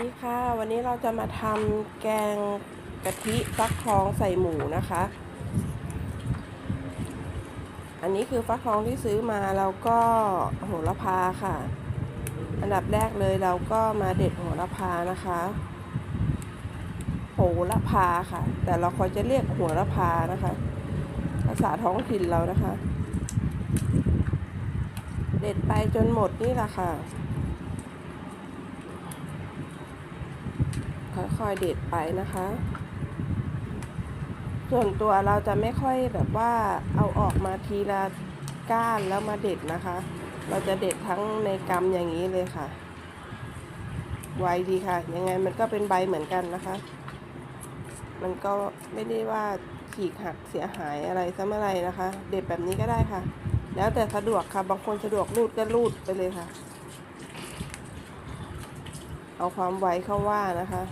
นี่ค่ะวันนี้เราจะมาทำแกงกะทิฟักทองใส่หมูนะคะ อันนี้คือฟักทองที่ซื้อมาแล้วก็โหระพาค่ะ อันดับแรกเลยเราก็มาเด็ดโหระพานะคะโหระพาค่ะ แต่เราควรจะเรียกหัวระพานะคะ ภาษาท้องถิ่นเรานะคะ เด็ดไปจนหมดนี่แหละค่ะ ค่อยๆเด็ดไปนะคะ ส่วนตัวเราจะไม่ค่อยแบบว่าเอาออกมาทีละก้านแล้วมาเด็ดนะคะ เราจะเด็ดทั้งในกำอย่างนี้เลยค่ะ ไวดีค่ะ ยังไงมันก็เป็นใบเหมือนกันนะคะ มันก็ไม่ได้ว่าฉีกหักเสียหายอะไรซะเมื่อไรนะคะ เด็ดแบบนี้ก็ได้ค่ะ แล้วแต่สะดวกค่ะ บางคนสะดวกรูดก็รูดไปเลยค่ะ เอาความไวเข้าว่านะคะ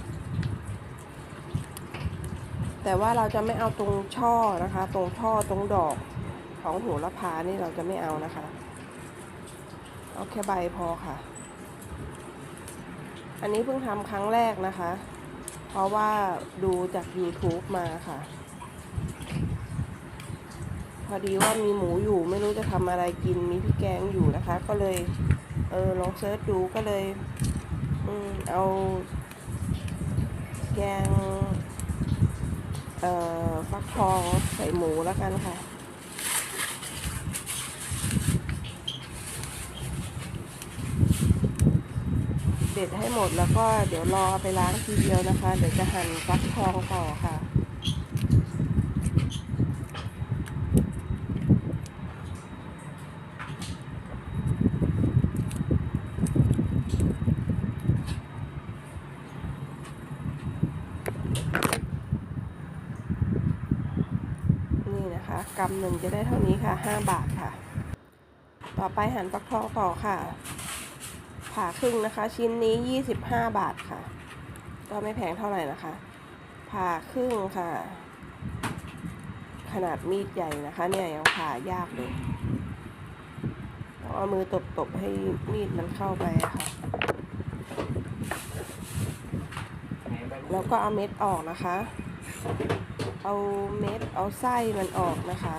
แต่ว่าเราจะไม่เอาตรงช่อนะคะ ตรงช่อตรงดอกของโหัวละพานี่เราจะไม่เอานะคะ เอาแค่ใบพอค่ะ อันนี้เพิ่งทำครั้งแรกนะคะ เพราะว่าดูจาก YouTube มาค่ะ พอดีว่ามีหมูอยู่ไม่รู้จะทำอะไรกินมีพี่แกงอยู่นะคะ ก็เลยเออลองเซิร์ชดูก็เลย อืมเอา แกง เอ่อฟักทองใส่หมูแล้วกันค่ะ เด็ดให้หมดแล้วก็เดี๋ยวรอไปล้างทีเดียวนะคะ เดี๋ยวจะหั่นฟักทองต่อค่ะ นะคะกำหนึ่งจะได้เท่านี้ค่ะห้าบาทค่ะ ต่อไปหั่นฟักทองต่อค่ะ ผ่าครึ่งนะคะ ชิ้นนี้ยี่สิบห้าบาทค่ะ ก็ไม่แพงเท่าไหร่นะคะ ผ่าครึ่งค่ะ ขนาดมีดใหญ่นะคะ เนี่ยยังผ่ายากเลยต้องเอามือตบๆให้มีดมันเข้าไปค่ะแล้วก็เอาเม็ดออกนะคะ เอาเม็ดเอาไส้มันออกนะคะ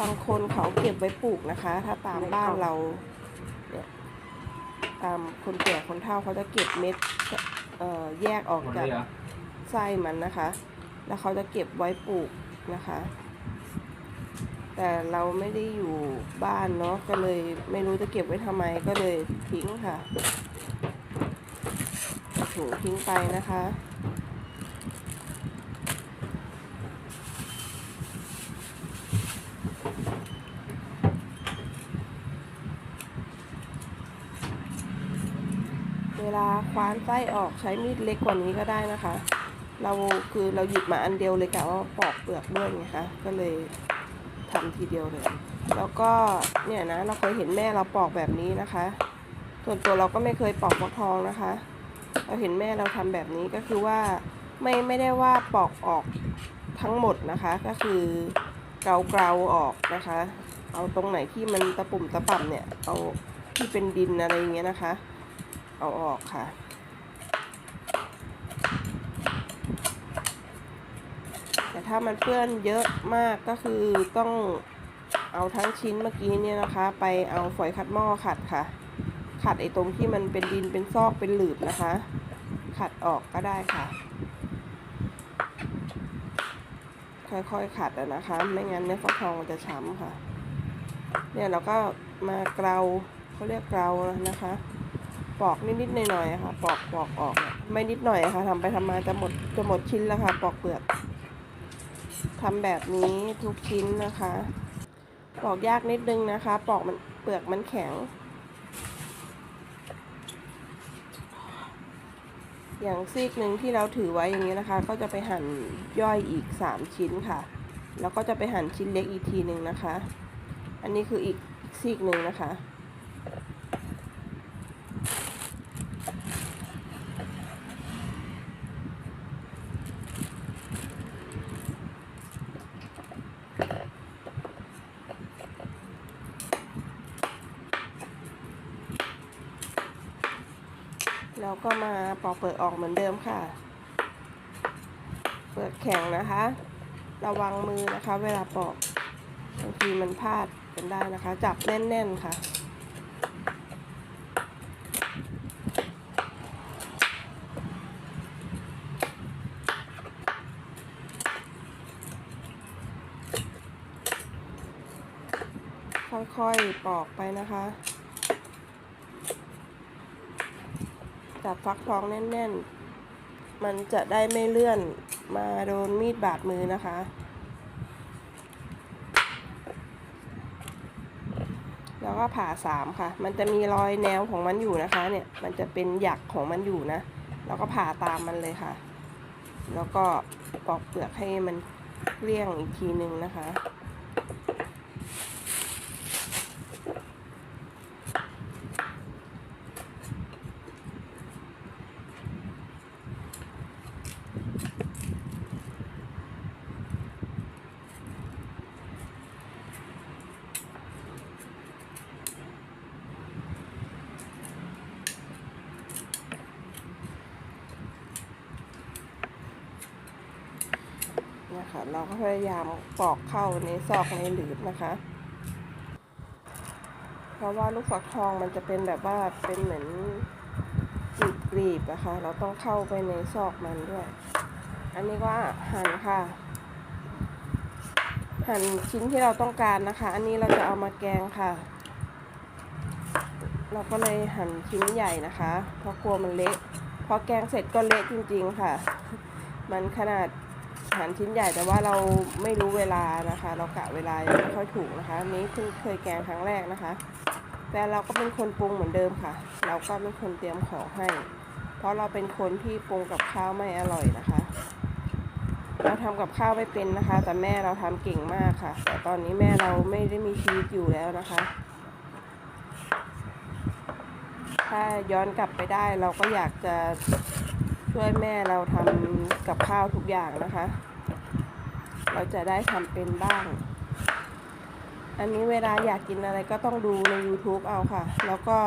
บางคนเขาเก็บไว้ปลูกนะคะ ถ้าตามบ้านเราเนี่ยตามคนแก่คนเฒ่าเขาจะเก็บเม็ดเอ่อแยกออกจากไส้มันนะคะ แล้วเขาจะเก็บไว้ปลูกนะคะ แต่เราไม่ได้อยู่บ้านเนาะก็เลยไม่รู้จะเก็บไว้ทำไมก็เลยทิ้งค่ะถุงทิ้งไปนะคะ ลาคว้านไส้ออกใช้มีดเล็กกว่านี้ก็ได้นะคะ เราคือเราหยิบมาอันเดียวเลยกะว่าปอกเปลือกด้วยไงคะก็เลยทำทีเดียวเลย แล้วก็เนี่ยนะเราเคยเห็นแม่เราปอกแบบนี้นะคะ ส่วนตัวเราก็ไม่เคยปอกฟักทองนะคะ เราเห็นแม่เราทำแบบนี้ก็คือว่าไม่ไม่ได้ว่าปอกออกทั้งหมดนะคะ ก็คือเกาเกาๆออกนะคะ เอาตรงไหนที่มันตะปุ่มตะป่ำเนี่ยเอาที่เป็นดินอะไรอย่างเงี้ยนะคะ เอาออกค่ะ แต่ถ้ามันเปื้อนเยอะมากก็คือต้องเอาทั้งชิ้นเมื่อกี้เนี่ยนะคะ ไปเอาฝอยขัดหม้อขัดค่ะ ขัดไอ้ตรงที่มันเป็นดินเป็นซอกเป็นหลืบนะคะ ขัดออกก็ได้ค่ะ ค่อยๆขัดนะคะ ไม่งั้นเนื้อฟักทองมันจะช้ำค่ะ เนี่ยเราก็มาเกลาเขาเรียกเกลานะคะ ปอกนิดๆหน่อยๆค่ะ ปอกปอกออกเนี่ยไม่นิดหน่อยค่ะทำไปทำมาจะหมดจะหมดชิ้นแล้วค่ะ ปอกเปลือกทำแบบนี้ทุกชิ้นนะคะ ปอกยากนิดนึงนะคะ ปอกมันเปลือกมันแข็ง อย่างซีกหนึ่งที่เราถือไว้อย่างนี้นะคะ ก็จะไปหั่นย่อยอีกสามชิ้นค่ะ แล้วก็จะไปหั่นชิ้นเล็กอีกทีหนึ่งนะคะ อันนี้คืออีกซีกหนึ่งนะคะ แล้วก็มาปอกเปลือกออกเหมือนเดิมค่ะ เปลือกแข็งนะคะ ระวังมือนะคะ เวลาปอกบางทีมันพลาดกันได้นะคะ จับแน่นๆค่ะค่อยๆปอกไปนะคะ จับฟักทองแน่น ๆ มันจะได้ไม่เลื่อนมาโดนมีดบาดมือนะคะ แล้วก็ผ่าสามค่ะ มันจะมีรอยแนวของมันอยู่นะคะเนี่ย มันจะเป็นหยักของมันอยู่นะ แล้วก็ผ่าตามมันเลยค่ะ แล้วก็ปอกเปลือกให้มันเลี้ยงอีกทีหนึ่งนะคะ ค่ะ เราก็พยายามปอกเข้าในซอกในหลืบนะคะ เพราะว่าลูกฟักทองมันจะเป็นแบบว่าเป็นเหมือนกรีบกรีบนะคะเราต้องเข้าไปในซอกมันด้วย อันนี้ก็หั่นค่ะ หั่นชิ้นที่เราต้องการนะคะ อันนี้เราจะเอามาแกงค่ะ เราก็เลยหั่นชิ้นใหญ่นะคะ เพราะกลัวมันเละพอแกงเสร็จก็เละจริง ๆ ค่ะ มันขนาด หั่นชิ้นใหญ่แต่ว่าเราไม่รู้เวลานะคะ เรากะเวลายังไม่ค่อยถูกนะคะนี้เพิ่งเคยแกงครั้งแรกนะคะแต่เราก็เป็นคนปรุงเหมือนเดิมค่ะ เราก็เป็นคนเตรียมของให้ เพราะเราเป็นคนที่ปรุงกับข้าวไม่อร่อยนะคะ เราทำกับข้าวไม่เป็นนะคะ แต่แม่เราทำเก่งมากค่ะ แต่ตอนนี้แม่เราไม่ได้มีชีวิตอยู่แล้วนะคะ ถ้าย้อนกลับไปได้เราก็อยากจะช่วยแม่เราทำกับข้าวทุกอย่างนะคะ เราจะได้ทำเป็นบ้าง อันนี้เวลาอยากกินอะไรก็ต้องดูใน YouTube เอาค่ะ แล้วก็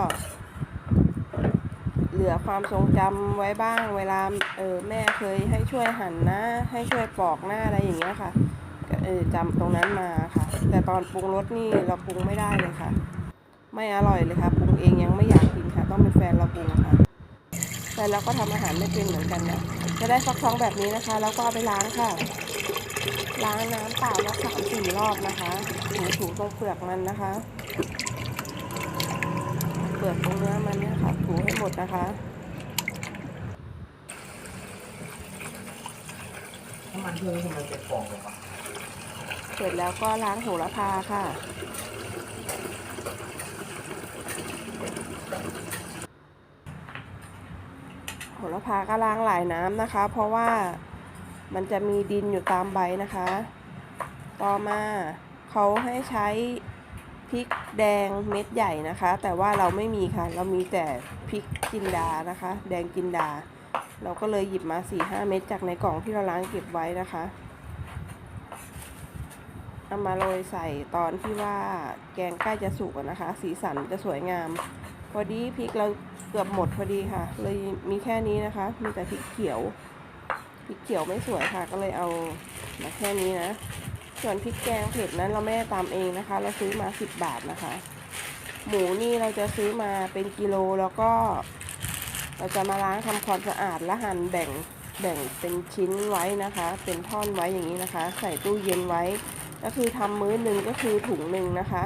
เหลือความทรงจำไว้บ้าง เวลาเออแม่เคยให้ช่วยหั่นนะ ให้ช่วยปอกหน้าอะไรอย่างเงี้ยค่ะเออจำตรงนั้นมาค่ะ แต่ตอนปรุงรสนี่เราปรุงไม่ได้เลยค่ะ ไม่อร่อยเลยค่ะปรุงเองยังไม่อยากกินค่ะ ต้องเป็นแฟนเราปรุงค่ะแต่เราก็ทำอาหารไม่เป็นเหมือนกันนะจะได้ฟักทองแบบนี้นะคะ แล้วก็เอาไปล้างค่ะ ล้างน้ำเปล่าแล้วสามสี่รอบนะคะถูถูตรงเปลือกมันนะคะเปลือกตรงเนื้อมันเนี่ยค่ะถูให้หมดนะคะน้ำมันที่นี่ทำไมเป็นฟองเลยวะเสร็จแล้วก็ล้างโหระพาค่ะ โหระพาก็ล้างหลายน้ำนะคะ เพราะว่า มันจะมีดินอยู่ตามใบนะคะ ต่อมาเขาให้ใช้พริกแดงเม็ดใหญ่นะคะ แต่ว่าเราไม่มีค่ะ เรามีแต่พริกจินดานะคะ แดงจินดา เราก็เลยหยิบมา4ี่ห้าเม็ดจากในกล่องที่เราล้างเก็บไว้นะคะเอามาโรยใส่ตอนที่ว่าแกงใกล้จะสุกนะคะ สีสันจะสวยงาม พอดีพริกเราเกือบหมดพอดีค่ะ เลยมีแค่นี้นะคะ มีแต่พริกเขียว ริกเขียวไม่สวยค่ะ ก็เลยเอามาแค่นี้นะ ส่วนพริกแกงเผ็ดนั้นเราไม่ได้ตามเองนะคะ เราซื้อมา 10 บาทนะคะ หมูนี่เราจะซื้อมาเป็นกิโลแล้วก็ เราจะมาล้างทำความสะอาดและหั่นแบ่งแบ่งเป็นชิ้นไว้นะคะ เป็นท่อนไว้อย่างนี้นะคะ ใส่ตู้เย็นไว้ ก็คือทำมื้อหนึ่งก็คือถุงหนึ่งนะคะ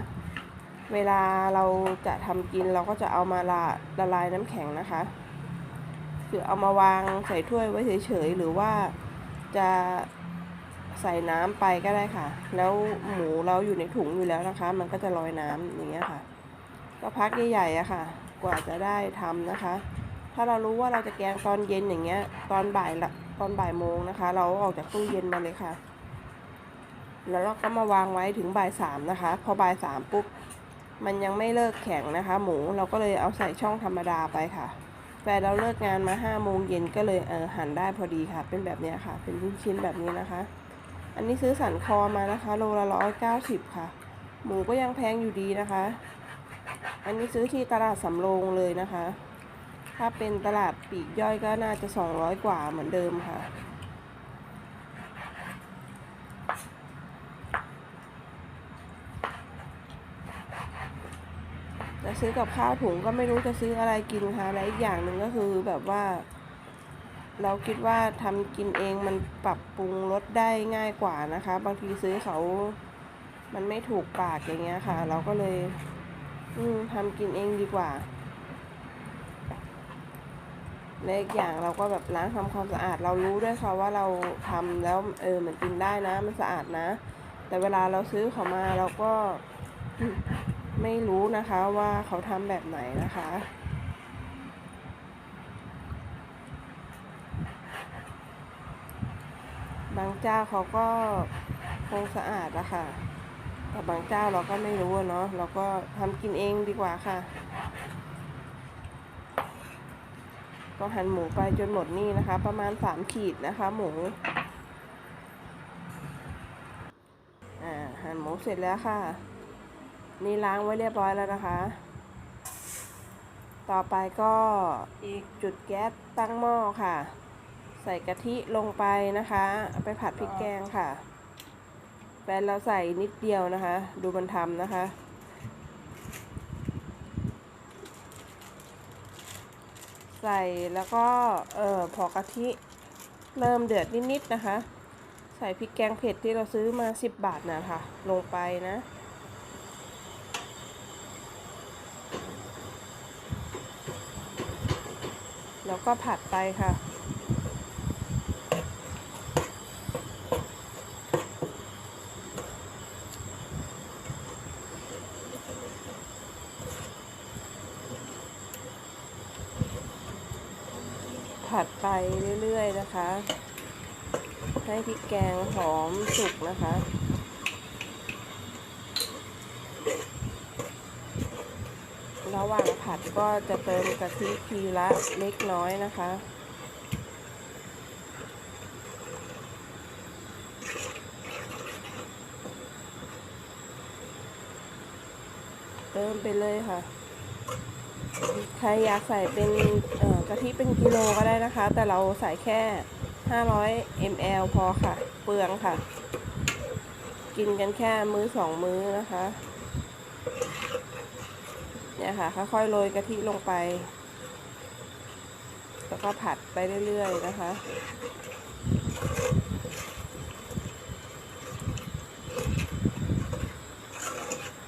เวลาเราจะทำกินเราก็จะเอามาละละลายน้ำแข็งนะคะ คือเอามาวางใส่ถ้วยไว้เฉยๆหรือว่าจะใส่น้ำไปก็ได้ค่ะ แล้วหมูเราอยู่ในถุงอยู่แล้วนะคะ มันก็จะลอยน้ำอย่างเงี้ยค่ะ ก็พักใหญ่ๆอะค่ะ กว่าจะได้ทำนะคะ ถ้าเรารู้ว่าเราจะแกงตอนเย็นอย่างเงี้ย ตอนบ่ายละตอนบ่ายโมงนะคะ เราออกจากตู้เย็นมาเลยค่ะ แล้วเราก็มาวางไว้ถึงบ่ายสามนะคะ พอบ่ายสามปุ๊บมันยังไม่เลิกแข็งนะคะ หมูเราก็เลยเอาใส่ช่องธรรมดาไปค่ะ แฟนเราเลิกงานมาห้าโมงเย็นก็เลยเออหั่นได้พอดีค่ะ เป็นแบบนี้ค่ะ เป็นชิ้นแบบนี้นะคะ อันนี้ซื้อสันคอมานะคะ โลละร้อยเก้าสิบค่ะ หมูก็ยังแพงอยู่ดีนะคะ อันนี้ซื้อที่ตลาดสำโรงเลยนะคะ ถ้าเป็นตลาดปีกย่อยก็น่าจะสองร้อยกว่าเหมือนเดิมค่ะ ซื้อกับข้าวถุงก็ไม่รู้จะซื้ออะไรกินค่ะและอีกอย่างหนึ่งก็คือแบบว่า เราคิดว่าทำกินเองมันปรับปรุงรสได้ง่ายกว่านะคะ บางทีซื้อเขามันไม่ถูกปากอย่างเงี้ยค่ะ เราก็เลย อืมทำกินเองดีกว่าและอีกอย่างเราก็แบบล้างทำความสะอาด เรารู้ด้วยค่ะว่าเราทำแล้วเออมันกินได้นะ มันสะอาดนะ แต่เวลาเราซื้อเขามาเราก็ ไม่รู้นะคะว่าเขาทำแบบไหนนะคะ บางเจ้าเขาก็คงสะอาดอะค่ะ แต่บางเจ้าเราก็ไม่รู้เนาะเราก็ทำกินเองดีกว่าค่ะ ก็หั่นหมูไปจนหมดนี่นะคะ ประมาณสามขีดนะคะ หมูอ่าหั่นหมูเสร็จแล้วค่ะ นี่ล้างไว้เรียบร้อยแล้วนะคะ ต่อไปก็อีกจุดแก๊สตั้งหม้อค่ะ ใส่กะทิลงไปนะคะเอาไปผัดพริกแกงค่ะแฟนเราใส่นิดเดียวนะคะ ดูมันทำนะคะ ใส่แล้วก็เอ่อพอกะทิเริ่มเดือดนิดๆนะคะ ใส่พริกแกงเผ็ดที่เราซื้อมา 10 บาทนะคะลงไปนะ แล้วก็ผัดไปค่ะ ผัดไปเรื่อย ๆ นะคะ ให้พริกแกงหอมสุกนะคะ ระหว่างผัดก็จะเติมกะทิทีละเล็กน้อยนะคะ เติมไปเลยค่ะ ใครอยากใส่เป็นกะทิเป็นกิโลก็ได้นะคะ แต่เราใส่แค่ 500 ml พอค่ะ เปลืองค่ะ กินกันแค่มื้อสองมื้อนะคะ ค่ะ ค่อยๆโรยกะทิลงไป แล้วก็ผัดไปเรื่อยๆนะคะ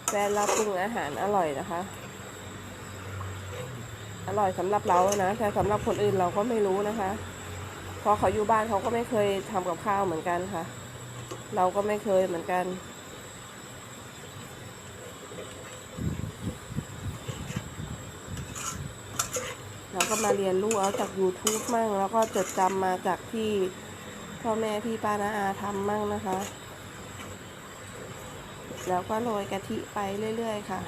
แฟนเราปรุงอาหารอร่อยนะคะ อร่อยสำหรับเรานะ แต่สำหรับคนอื่นเราก็ไม่รู้นะคะพราะเขาอยู่บ้านเขาก็ไม่เคยทำกับข้าวเหมือนกันค่ะ เราก็ไม่เคยเหมือนกัน เราก็มาเรียนรู้เอาจาก YouTube มั่ง แล้วก็จดจำมาจากที่พ่อแม่พี่ป้านาอาทำมั่งนะคะ แล้วก็โรยกะทิไปเรื่อย ๆ ค่ะ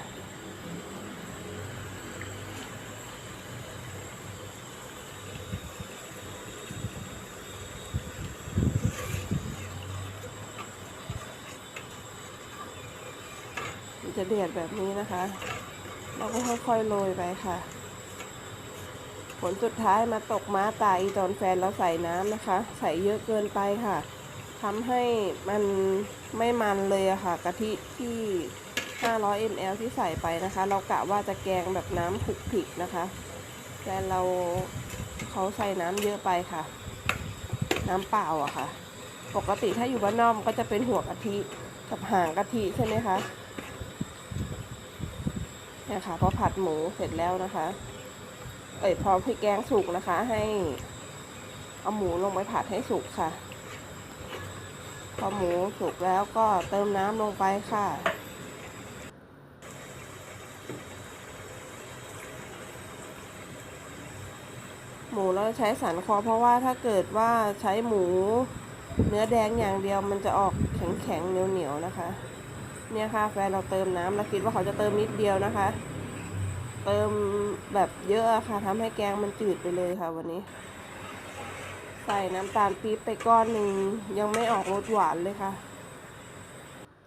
จะเดือดแบบนี้นะคะ เราก็ค่อยๆโรยไปค่ะ ผลสุดท้ายมาตกม้าตายตอนแฟนเราใส่น้ำนะคะ ใส่เยอะเกินไปค่ะทำให้มันไม่มันเลยค่ะกะทิที่ 500 ml ที่ใส่ไปนะคะ เรากะว่าจะแกงแบบน้ำผุกผิกนะคะแต่เราเขาใส่น้ำเยอะไปค่ะ น้ำเปล่าอะค่ะ ปกติถ้าอยู่บ้านนอกก็จะเป็นหัวกะทิกับหางกะทิใช่ไหมคะเนี่ยค่ะพอผัดหมูเสร็จแล้วนะคะ เอ้ยพอพริกแกงสุกนะคะ ให้เอาหมูลงไปผัดให้สุกค่ะ พอหมูสุกแล้วก็เติมน้ำลงไปค่ะ หมูเราใช้สันคอเพราะว่าถ้าเกิดว่าใช้หมูเนื้อแดงอย่างเดียวมันจะออกแข็งๆเหนียวๆนะคะ เนี่ยค่ะแฟนเราเติมน้ำเราคิดว่าเขาจะเติมนิดเดียวนะคะ เติมแบบเยอะค่ะทำให้แกงมันจืดไปเลยค่ะวันนี้ ใส่น้ำตาลปี๊บไปก้อนหนึ่งยังไม่ออกรสหวานเลยค่ะ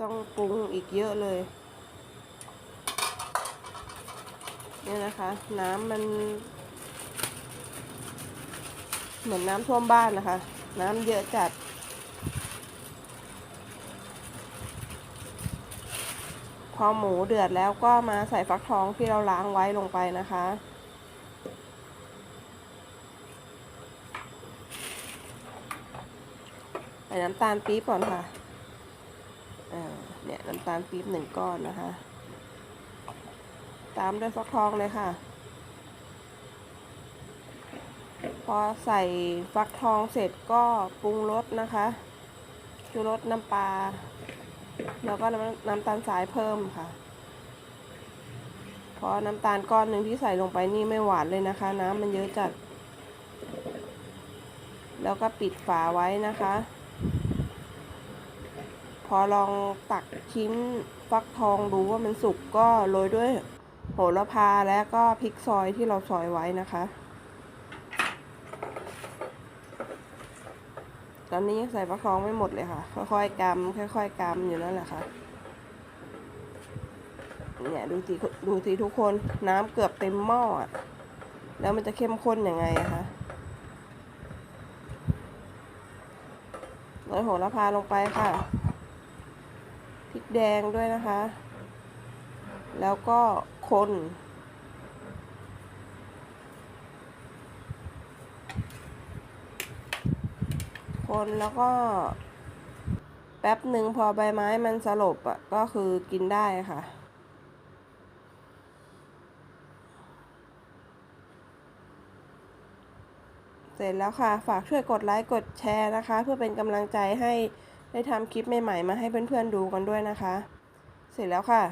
ต้องปรุงอีกเยอะเลยเนี่ยนะคะ น้ำมัน เหมือนน้ำท่วมบ้านนะคะ น้ำเยอะจัด อหมูเดือดแล้วก็มาใส่ฟักทองที่เราล้างไว้ลงไปนะคะ ใส่น้ำตาลปี๊บก่อนค่ะเนี่ยน้ำตาลปี๊บหนึ่งก้อนนะคะ ตามด้วยฟักทองเลยค่ะ พอใส่ฟักทองเสร็จก็ปรุงรสนะคะชูรสน้ำปลา แล้วก็น้ำน้ำตาลสายเพิ่มค่ะ เพราะน้ำตาลก้อนหนึ่งที่ใส่ลงไปนี่ไม่หวานเลยนะคะ น้ำมันเยอะจัด แล้วก็ปิดฝาไว้นะคะ พอลองตักชิ้นฟักทองดูว่ามันสุกก็โรยด้วยโหระพาและก็พริกซอยที่เราซอยไว้นะคะ ตอนนี้ยังใส่ฟักทองไม่หมดเลยค่ะ ค่อยๆกำค่อย ๆกำอยู่นั่นแหละค่ะเนี่ยดูสิดูสิทุกคนน้ำเกือบเต็มหม้ออะแล้วมันจะเข้มข้นยังไงอะคะโรยโหระพาลงไปค่ะพริกแดงด้วยนะคะ แล้วก็คน คนแล้วก็ แป๊บหนึ่งพอใบไม้มันสลบอะก็คือกินได้ค่ะ เสร็จแล้วค่ะ ฝากช่วยกดไลค์กดแชร์นะคะ เพื่อเป็นกำลังใจให้ได้ทำคลิปใหม่ๆ มาให้เพื่อนๆดูกันด้วยนะคะ เสร็จแล้วค่ะ